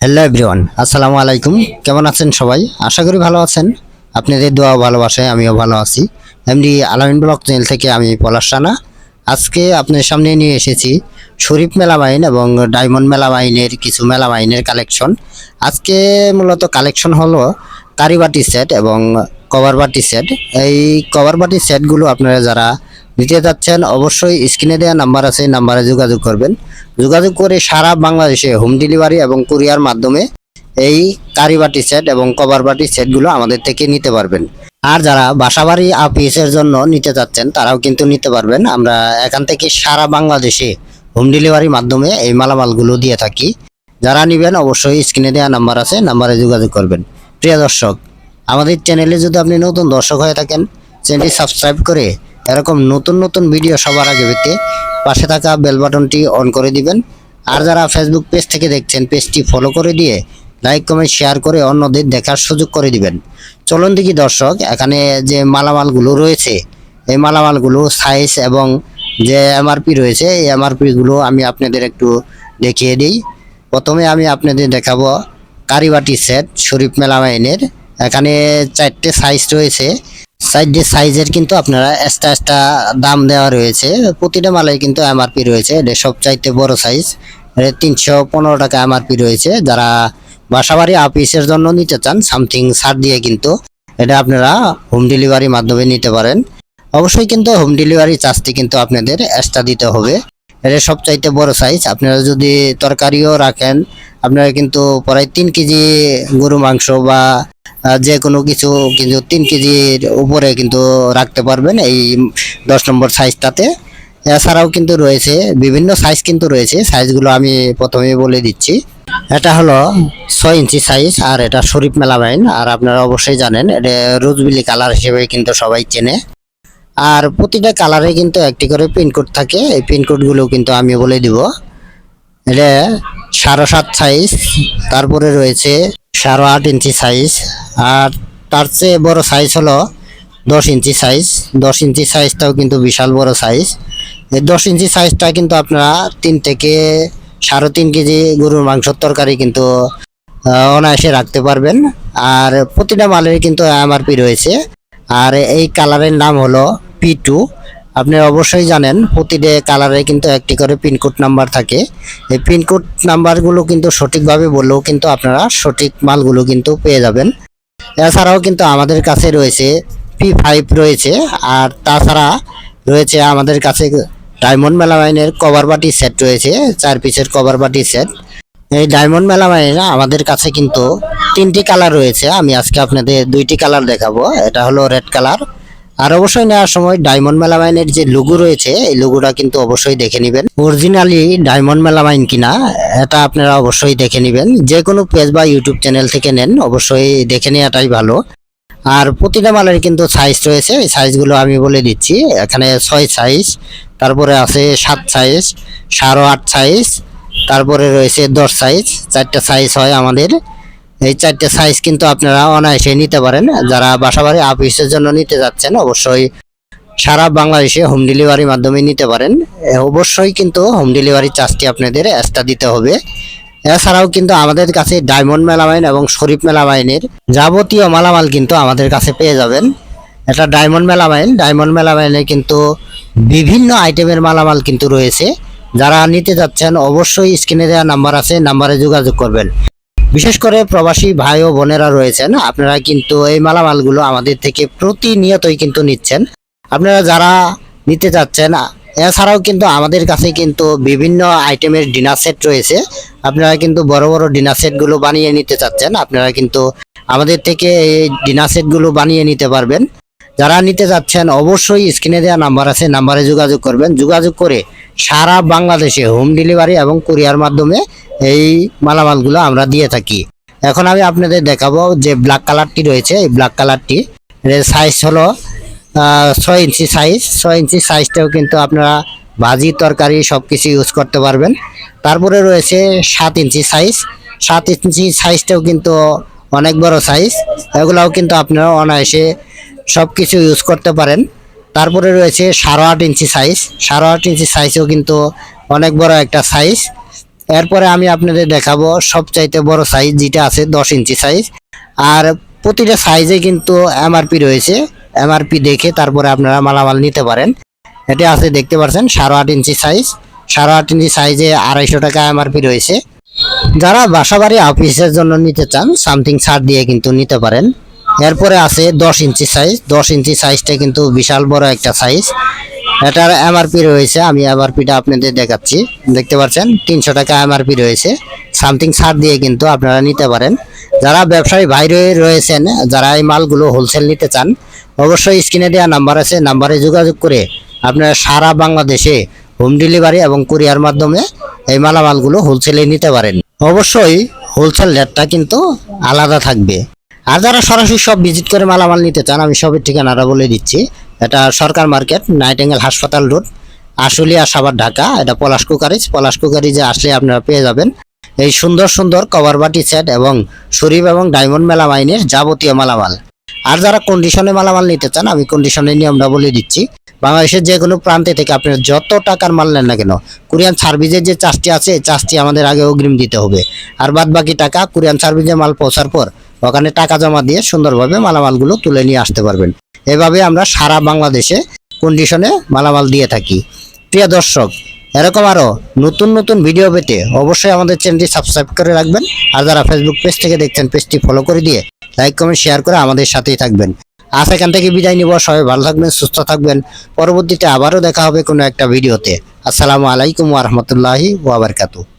Hello everyone আসসালামু আলাইকুম। কেমন আছেন সবাই? আশা করি ভালো আছেন। আপনাদের দোয়া ভালোবাসায় আমিও ভালো আছি। এমডি আলামিন ব্লক চ্যানেল থেকে আমি পলাশ রানা। আজকে আপনার সামনে নিয়ে এসেছি শরীফ মেলা মেলামাইন এবং ডায়মন্ড মেলা মেলামাইনের কিছু মেলা মেলামাইনের কালেকশন। আজকে মূলত কালেকশন হলো কারিবাটি সেট এবং কভার বাটি সেট। এই কভার বাটি সেটগুলো আপনারা যারা নিতে যাচ্ছেন, অবশ্যই স্ক্রিনে দেওয়া নাম্বার আছে নাম্বারে যোগাযোগ করবেন। যোগাযোগ করে সারা বাংলাদেশে হোম ডেলিভারি এবং কুরিয়ার মাধ্যমে এই কারিবাটি সেট এবং কভার বাটি সেটগুলো আমাদের থেকে নিতে পারবেন। আর যারা বাসাবাড়ি আপিসের জন্য নিতে চাচ্ছেন, তারাও কিন্তু নিতে পারবেন। আমরা এখান থেকে সারা বাংলাদেশে হোম ডেলিভারির মাধ্যমে এই মালামালগুলো দিয়ে থাকি। যারা নেবেন, অবশ্যই স্ক্রিনে দেওয়া নাম্বার আছে নাম্বারে যোগাযোগ করবেন। প্রিয় দর্শক, আমাদের চ্যানেলে যদি আপনি নতুন দর্শক হয়ে থাকেন চ্যানেলটি সাবস্ক্রাইব করে এরকম নতুন নতুন ভিডিও সবার আগে পেতে পাশে থাকা বেল বাটনটি অন করে দিবেন। আর যারা ফেসবুক পেজ থেকে দেখছেন পেজটি ফলো করে দিয়ে লাইক কমেন্ট শেয়ার করে অন্যদের দেখার সুযোগ করে দিবেন। চলুন দেখি দর্শক, এখানে যে মালামালগুলো রয়েছে, এই মালামালগুলো সাইজ এবং যে এমআরপি রয়েছে, এই এমআরপিগুলো আমি আপনাদের একটু দেখিয়ে দিই। প্রথমে আমি আপনাদের দেখাবো কারিবাটি সেট শরীফ মেলামাইনের। এখানে চারটে সাইজ রয়েছে। চারটে সাইজের কিন্তু আপনারা এক্সট্রা এক্সট্রা দাম দেওয়া রয়েছে, প্রতিটা মালাই কিন্তু এমআরপি রয়েছে। এটা সবচাইতে বড় সাইজ। তিনশো পনেরো টাকা এমআরপি রয়েছে। যারা বাসাবাড়ি অফিসের জন্য নিতে চান, সামথিং ছাড় দিয়ে কিন্তু এটা আপনারা হোম ডেলিভারির মাধ্যমে নিতে পারেন। অবশ্যই কিন্তু হোম ডেলিভারি চার্জটি কিন্তু আপনাদের এক্সট্রা দিতে হবে। এটা সবচাইতে বড় সাইজ। আপনারা যদি তরকারিও রাখেন আপনারা কিন্তু প্রায় তিন কেজি গরু, মাংস বা যে কোনো কিছু কিন্তু তিন কেজির উপরে কিন্তু রাখতে পারবেন এই দশ নম্বর সাইজটাতে। এছাড়াও কিন্তু রয়েছে, বিভিন্ন সাইজ কিন্তু রয়েছে, সাইজগুলো আমি প্রথমে বলে দিচ্ছি। এটা হলো ছয় ইঞ্চি সাইজ আর এটা শরীফ মেলামাইন, আর আপনারা অবশ্যই জানেন, এটা রোজবিলি কালার হিসেবে কিন্তু সবাই চেনে। আর প্রতিটা কালারে কিন্তু একটি করে পিনকোড থাকে, এই পিনকোডগুলো কিন্তু আমি বলে দিব। এটা সাড়ে সাত সাইজ তারপরে রয়েছে সাড়ে আট ইঞ্চি সাইজ আর তার চেয়ে বড় সাইজ হলো দশ ইঞ্চি সাইজ দশ ইঞ্চি সাইজটাও কিন্তু বিশাল বড় সাইজ এই দশ ইঞ্চি সাইজটা কিন্তু আপনারা তিন থেকে সাড়ে তিন কেজি গরুর মাংসের তরকারি কিন্তু অনায়াসে রাখতে পারবেন। আর প্রতিটা মালের কিন্তু এমআরপি রয়েছে। আর এই কালারের নাম হলো পি টু আপনি অবশ্যই জানেন, প্রতিটা কালারে কিন্তু একটি করে পিনকোড নাম্বার থাকে। এই পিনকোড নাম্বারগুলো কিন্তু সঠিকভাবে বললেও কিন্তু আপনারা সঠিক মালগুলো কিন্তু পেয়ে যাবেন। এছাড়াও কিন্তু আমাদের কাছে রয়েছে পি ফাইভ রয়েছে, আর তাছাড়া রয়েছে আমাদের কাছে ডায়মন্ড মেলামাইনের কভার বাটি সেট রয়েছে, চার পিসের কভার বাটি সেট এই ডায়মন্ড মেলামাইন আমাদের কাছে কিন্তু তিনটি কালার রয়েছে। আমি আজকে আপনাদের দুইটি কালার দেখাবো। এটা হলো রেড কালার আর অবশ্যই নেওয়ার সময় ডায়মন্ড মেলামাইনের যে লুগো রয়েছে, এই লুগোটা কিন্তু অবশ্যই দেখে নেবেন। অরিজিনালি ডায়মন্ড মেলামাইন কিনা, এটা আপনারা অবশ্যই দেখে নেবেন। যে কোনো পেজ বা ইউটিউব চ্যানেল থেকে নেন, অবশ্যই দেখে নেওয়াটাই ভালো। আর প্রতিটা মালের কিন্তু সাইজ রয়েছে, এই সাইজগুলো আমি বলে দিচ্ছি। এখানে ছয় সাইজ তারপরে আছে সাত সাইজ সাড়ে আট সাইজ তারপরে রয়েছে দশ সাইজ চারটা সাইজ হয় আমাদের। এই চারটে সাইজ কিন্তু আপনারা অনায়াসে নিতে পারেন যারা বাসাবাড়ি অফিসের জন্য নিতে যাচ্ছেন, অবশ্যই সারা বাংলাদেশে হোম ডেলিভারির মাধ্যমে নিতে পারেন। অবশ্যই কিন্তু হোম ডেলিভারি চার্জটি আপনাদের এক্সট্রা দিতে হবে। এছাড়াও কিন্তু আমাদের কাছে ডায়মন্ড মেলামাইন এবং শরীফ মেলামাইনের যাবতীয় মালামাল কিন্তু আমাদের কাছে পেয়ে যাবেন। এটা ডায়মন্ড মেলামাইন ডায়মন্ড মেলামাইনে কিন্তু বিভিন্ন আইটেমের মালামাল কিন্তু রয়েছে। যারা নিতে যাচ্ছেন, অবশ্যই স্ক্রিনে দেওয়া নাম্বার আছে নাম্বারে যোগাযোগ করবেন। বিশেষ করে প্রবাসী ভাই ও বোনেরা রয়েছেন, আপনারা কিন্তু এই মালামালগুলো আমাদের থেকে প্রতিনিয়তই কিন্তু নিচ্ছেন। আপনারা যারা নিতে চাচ্ছেন, এছাড়াও কিন্তু আমাদের কাছে কিন্তু বিভিন্ন আইটেমের ডিনার সেট রয়েছে। আপনারা কিন্তু বড় বড় ডিনার সেটগুলো বানিয়ে নিতে চাচ্ছেন, আপনারা কিন্তু আমাদের থেকে এই ডিনার সেটগুলো বানিয়ে নিতে পারবেন। যারা নিতে যাচ্ছেন অবশ্যই স্ক্রিনে দেওয়া নাম্বার আছে, নাম্বারে যোগাযোগ করবেন। যোগাযোগ করে সারা বাংলাদেশে হোম ডেলিভারি এবং কুরিয়ার মাধ্যমে এই মালামালগুলো আমরা দিয়ে থাকি। এখন আমি আপনাদের দেখাবো যে ব্ল্যাক কালারটি রয়েছে। এই ব্ল্যাক কালারটি এর সাইজ হলো ছয় ইঞ্চি সাইজ ছয় ইঞ্চি সাইজটাও কিন্তু আপনারা ভাজি, তরকারি সব কিছু ইউজ করতে পারবেন। তারপরে রয়েছে সাত ইঞ্চি সাইজ সাত ইঞ্চি সাইজটাও কিন্তু অনেক বড় সাইজ এগুলাও কিন্তু আপনারা অনায়াসে সব কিছু ইউজ করতে পারেন। তারপরে রয়েছে সাড়ে আট ইঞ্চি সাইজ সাড়ে আট ইঞ্চি সাইজও কিন্তু অনেক বড় একটা সাইজ এরপরে আমি আপনাদের দেখাবো সবচাইতে বড় সাইজ যেটা আছে দশ ইঞ্চি সাইজ আর প্রতিটা সাইজে কিন্তু এমআরপি রয়েছে। এমআরপি দেখে তারপরে আপনারা মালামাল নিতে পারেন। এটা আছে দেখতে পাচ্ছেন, সাড়ে আট ইঞ্চি সাইজ সাড়ে আট ইঞ্চি সাইজে আড়াইশো টাকা এমআরপি রয়েছে। যারা বাসাবাড়ি অফিসের জন্য নিতে চান সামথিং ছাড় দিয়ে কিন্তু নিতে পারেন। এরপরে আছে দশ ইঞ্চি সাইজ দশ ইঞ্চি সাইজটা কিন্তু বিশাল বড় একটা সাইজ এটার এমআরপি রয়েছে, আমি এমআরপিটা আপনাদের দেখাচ্ছি। দেখতে পাচ্ছেন, তিনশো টাকা এমআরপি রয়েছে। সামথিং ছাড় দিয়ে কিন্তু আপনারা নিতে পারেন। যারা ব্যবসায়ী বাইরে রয়েছেন, যারা এই মালগুলো হোলসেল নিতে চান, অবশ্যই স্ক্রিনে দেওয়া নাম্বার আছে। নাম্বারে যোগাযোগ করে আপনারা সারা বাংলাদেশে হোম ডেলিভারি এবং কুরিয়ার মাধ্যমে এই মালামালগুলো হোলসেলে নিতে পারেন। অবশ্যই হোলসেল রেটটা কিন্তু আলাদা থাকবে। আর যারা সরাসরি সব ভিজিট করে মালামাল নিতে চান, আমি সবের ঠিকানাটা বলে দিচ্ছি। এটা সরকার মার্কেট, নাইটেঙ্গেল হাসপাতাল রোড, আশুলিয়া সাবার ঢাকা। এটা পলাশ কুকারিজ। পলাশ কুকারিজে আসলে আপনারা পেয়ে যাবেন এই সুন্দর সুন্দর কভার বাটি সেট এবং শরীফ এবং ডায়মন্ড মেলামাইনের যাবতীয় মালামাল। আর যারা কন্ডিশনে মালামাল নিতে চান, আমি কন্ডিশনের নিয়মটা বলে দিচ্ছি। বাংলাদেশের যে কোনো প্রান্তে থেকে আপনি যত টাকার মাল নেন না কেন, কোরিয়ান সার্ভিসের যে চার্জটি আছে, এই চার্জটি আমাদের আগে অগ্রিম দিতে হবে। আর বাদ বাকি টাকা কোরিয়ান সার্ভিসে মাল পৌঁছার পর, ওখানে টাকা জমা দিয়ে সুন্দরভাবে মালামালগুলো তুলে নিয়ে আসতে পারবেন। এভাবে আমরা সারা বাংলাদেশে কন্ডিশনে মালামাল দিয়ে থাকি। প্রিয় দর্শক, এরকম আরও নতুন নতুন ভিডিও পেতে অবশ্যই আমাদের চ্যানেলটি সাবস্ক্রাইব করে রাখবেন। আর যারা ফেসবুক পেজ থেকে দেখছেন পেজটি ফলো করে দিয়ে লাইক কমেন্ট শেয়ার করে আমাদের সাথেই থাকবেন। আজ এখান থেকে বিদায় নিব। সবাই ভালো থাকবেন, সুস্থ থাকবেন। পরবর্তীতে আবারও দেখা হবে কোনো একটা ভিডিওতে আসসালামু আলাইকুম ওয়া বারাকাতুহু।